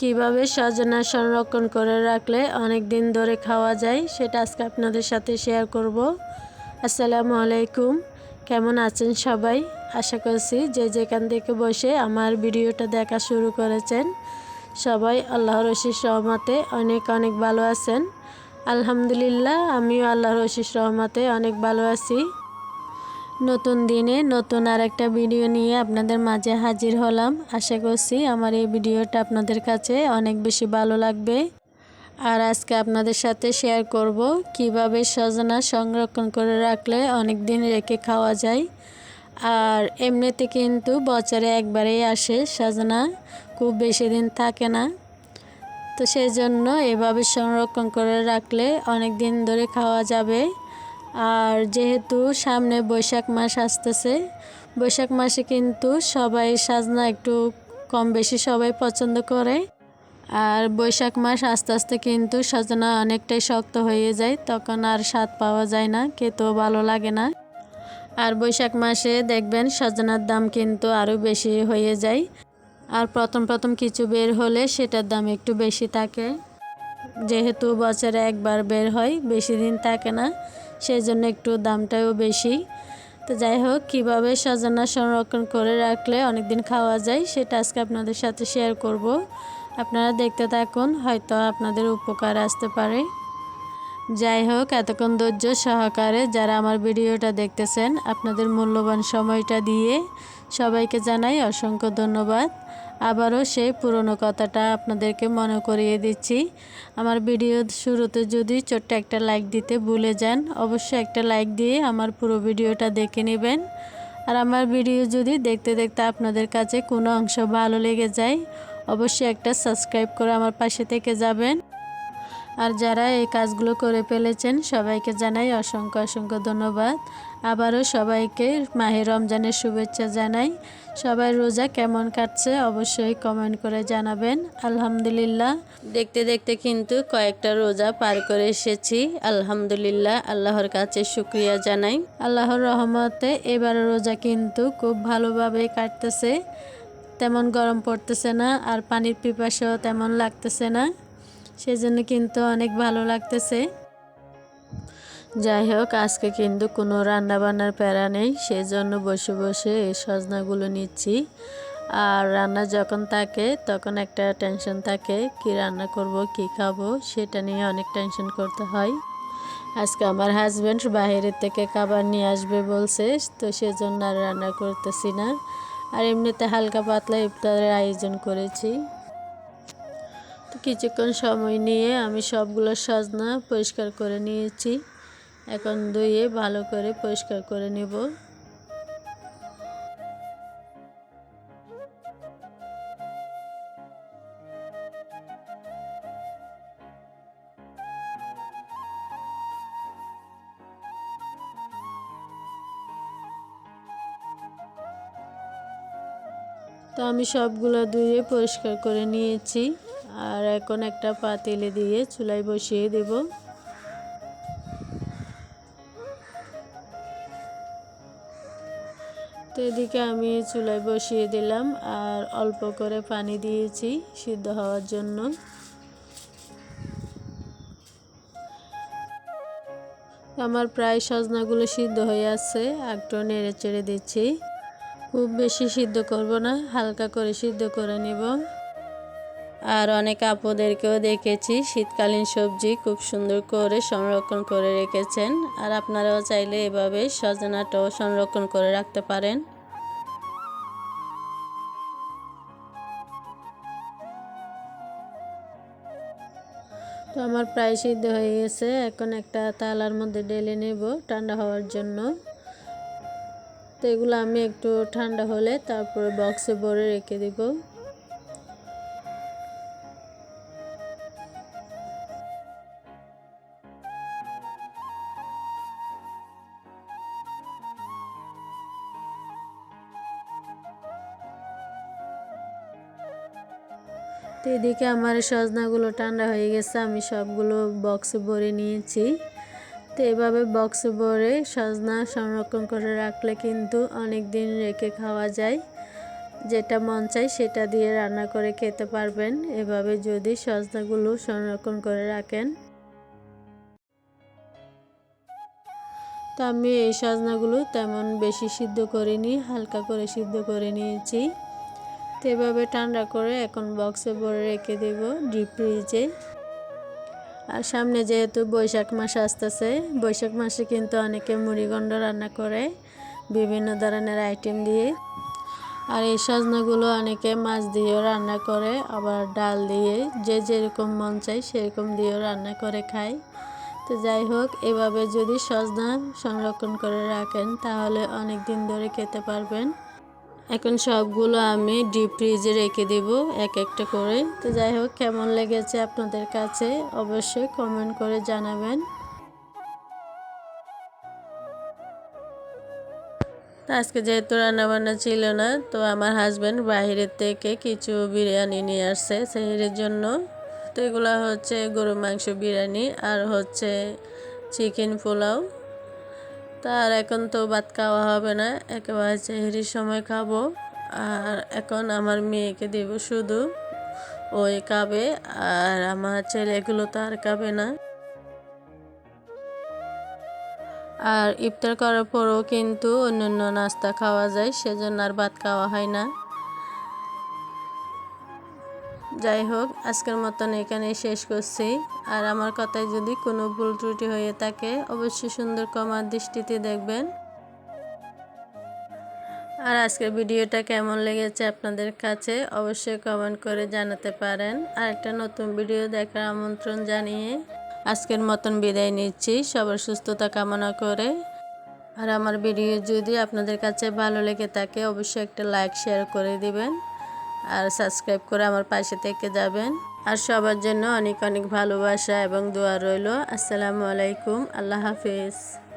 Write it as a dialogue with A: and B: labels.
A: কীভাবে সজনা সংরক্ষণ করে রাখলে অনেক দিন ধরে খাওয়া যায়, সেটা আজকে আপনাদের সাথে শেয়ার করব। আসসালামু আলাইকুম। কেমন আছেন সবাই? আশা করছি যে যেখান থেকে বসে আমার ভিডিওটা দেখা শুরু করেছেন, সবাই আল্লাহর রশিস রহমতে অনেক অনেক ভালো আছেন। আলহামদুলিল্লাহ, আমিও আল্লাহর রশিস রহমতে অনেক ভালো আছি। নতুন দিনে নতুন আর একটা ভিডিও নিয়ে আপনাদের মাঝে হাজির হলাম। আশা করছি আমার এই ভিডিওটা আপনাদের কাছে অনেক বেশি ভালো লাগবে। আর আজকে আপনাদের সাথে শেয়ার করব কীভাবে সজনা সংরক্ষণ করে রাখলে অনেক দিন রেখে খাওয়া যায়। আর এমনিতে কিন্তু বছরে একবারেই আসে সজনা, খুব বেশি দিন থাকে না। তো সেই জন্য এভাবে সংরক্ষণ করে রাখলে অনেক দিন ধরে খাওয়া যাবে। আর যেহেতু সামনে বৈশাখ মাস আসতেছে, বৈশাখ মাসে কিন্তু সবাই সাজনা একটু কম বেশি সবাই পছন্দ করে। আর বৈশাখ মাস আস্তে আস্তে কিন্তু সাজনা অনেকটাই শক্ত হয়ে যায়, তখন আর স্বাদ পাওয়া যায় না, খেতেও ভালো লাগে না। আর বৈশাখ মাসে দেখবেন সজনার দাম কিন্তু আরও বেশি হয়ে যায়। আর প্রথম প্রথম কিছু বের হলে সেটার দাম একটু বেশি থাকে। যেহেতু বছরে একবার বের হয়, বেশি দিন থাকে না সেই জন্য একটু দামটাও বেশি। তো যাই হোক, কীভাবে সজনা সংরক্ষণ করে রাখলে অনেক দিন খাওয়া যায়, সেটা আজকে আপনাদের সাথে শেয়ার করব। আপনারা দেখতে থাকুন, হয়তো আপনাদের উপকার আসতে পারে। যাই হোক, এতক্ষণ ধৈর্য সহকারে যারা আমার ভিডিওটা দেখতেছেন, আপনাদের মূল্যবান সময়টা দিয়ে সবাইকে জানাই অসংখ্য ধন্যবাদ। আবারও সেই পুরনো কথাটা আপনাদেরকে মনে করিয়ে দিচ্ছি। আমার ভিডিও শুরুতে যদি ছোট্ট একটা লাইক দিতে ভুলে যান, অবশ্যই একটা লাইক দিয়ে আমার পুরো ভিডিওটা দেখে নেবেন। আর আমার ভিডিও যদি দেখতে দেখতে আপনাদের কাছে কোনো অংশ ভালো লেগে যায়, অবশ্যই একটা সাবস্ক্রাইব করে আমার পাশে থেকে যাবেন। আর যারা এই কাজগুলো করে ফেলেছেন, সবাইকে জানাই অসংখ্য অসংখ্য ধন্যবাদ। আবারও সবাইকে মাহে রমজানের শুভেচ্ছা জানাই। সবাই রোজা কেমন কাটছে অবশ্যই কমেন্ট করে জানাবেন। আলহামদুলিল্লাহ। দেখতে দেখতে কিন্তু কয়েকটা রোজা পার করে এসেছি। আলহামদুলিল্লাহ, আল্লাহর কাছে শুক্রিয়া জানাই। আল্লাহর রহমতে এবার রোজা কিন্তু খুব ভালোভাবে কাটতেছে। তেমন গরম পড়তেছে না আর পানির পিপাসাও তেমন লাগতেছে না। সেজন্য কিন্তু অনেক ভালো লাগতেছে। যাই হোক, আজকে কিন্তু কোনো রান্না বান্নার প্যারা নেই, সেজন্য বসে বসে এই সজনাগুলো নিচ্ছি। আর রান্না যখন থাকে, তখন একটা টেনশন থাকে, কি রান্না করব, কি খাব, সেটা নিয়ে অনেক টেনশন করতে হয়। আজকে আমার হাজব্যান্ড বাইরের থেকে খাবার নিয়ে আসবে বলছে, তো সেজন্য আর রান্না করতেছি না। আর এমনিতে হালকা পাতলা ইফতারের আয়োজন করেছি। কিছুক্ষণ সময় নিয়ে আমি সবগুলো সাজনা পরিষ্কার করে নিয়েছি। এখন ধুয়ে ভালো করে পরিষ্কার করে নেব। তো আমি সবগুলো ধুয়ে পরিষ্কার করে নিয়েছি। আর এখন একটা পাতিলে দিয়ে চুলায় বসিয়ে দেব। তো এদিকে আমি চুলায় বসিয়ে দিলাম আর অল্প করে পানি দিয়েছি সিদ্ধ হওয়ার জন্য। আমার প্রায় সজনাগুলো সিদ্ধ হয়ে আছে, একটু নেড়ে চেড়ে দিচ্ছি। খুব বেশি সিদ্ধ করব না, হালকা করে সিদ্ধ করে নিব। আর অনেক আপুদেরকেও দেখেছি। শীতকালীন সবজি খুব সুন্দর করে সংরক্ষণ করে রেখেছেন। আর আপনারাও চাইলে এভাবে সজনাটাও সংরক্ষণ করে রাখতে পারেন। তো আমার প্রায় সিদ্ধ হয়ে গেছে। এখন একটা তালার মধ্যে ডেলে নেব ঠান্ডা হওয়ার জন্য। তো এগুলো আমি একটু ঠান্ডা হলে তারপরে বক্সে ভরে রেখে দেবো। তো এদিকে আমার সজনাগুলো ঠান্ডা হয়ে গেছে, আমি সবগুলো বক্সে ভরে নিয়েছি। তো এভাবে বক্সে ভরে সজনা সংরক্ষণ করে রাখলে কিন্তু অনেক দিন রেখে খাওয়া যায়। যেটা মন চাই সেটা দিয়ে রান্না করে খেতে পারবেন। এভাবে যদি সজনাগুলো সংরক্ষণ করে রাখেন। তো আমি এই সজনাগুলো তেমন বেশি সিদ্ধ করিনি, হালকা করে সিদ্ধ করে নিয়েছি। তো এভাবে ঠান্ডা করে এখন বক্সে ভরে রেখে দেব ডিপ ফ্রিজে আর সামনে যেহেতু বৈশাখ মাস আসতেছে, বৈশাখ মাসে কিন্তু অনেকে মুড়িগণ্ড রান্না করে, বিভিন্ন ধরনের আইটেম দিয়ে। আর এই সজনাগুলো অনেকে মাছ দিয়েও রান্না করে, আবার ডাল দিয়ে, যে যেরকম মন চাই সেরকম দিয়েও রান্না করে খায়। তো যাই হোক, এভাবে যদি সজনা সংরক্ষণ করে রাখেন, তাহলে অনেক দিন ধরে খেতে পারবেন। এখন সবগুলো আমি ডিপ ফ্রিজে রেখে দেব এক একটা করে। তো যাই হোক, কেমন লেগেছে আপনাদের কাছে? অবশ্যই কমেন্ট করে জানাবেন। আজকে যেহেতু রান্নাবান্না ছিল না, তো আমার হাজব্যান্ড বাইরের থেকে কিছু বিরিয়ানি নিয়ে আসছে সেহেরের জন্য। তো এগুলো হচ্ছে গরু মাংস বিরিয়ানি আর হচ্ছে চিকেন পোলাও। তার এখন তো ভাত খাওয়া হবে না, একেবারে চেহারির সময় খাব। আর এখন আমার মেয়েকে দেব শুধু, ওই খাবে, আর আমার ছেলেগুলো তো আর খাবে না। আর ইফতার করার পরও কিন্তু অন্য নাস্তা খাওয়া যায়, সেজন্য আর ভাত খাওয়া হয় না। যাই হোক, আজকের মতন এখানে শেষ করছি। আর আমার কথায় যদি কোনো ভুল ত্রুটি হয়ে থাকে, অবশ্যই সুন্দর কমার দৃষ্টিতে দেখবেন। আর আজকের ভিডিওটা কেমন লেগেছে আপনাদের কাছে, অবশ্যই কমেন্ট করে জানাতে পারেন। আর একটা নতুন ভিডিও দেখার আমন্ত্রণ জানিয়ে আজকের মতন বিদায় নিচ্ছি। সবার সুস্থতা কামনা করে। আর আমার ভিডিও যদি আপনাদের কাছে ভালো লেগে থাকে, অবশ্যই একটা লাইক শেয়ার করে দিবেন। আর সাবস্ক্রাইব করে আমার পাশে থেকে যাবেন। আর সবার জন্য অনেক অনেক ভালোবাসা এবং দোয়া রইল। আসসালামু আলাইকুম। আল্লাহ হাফিজ।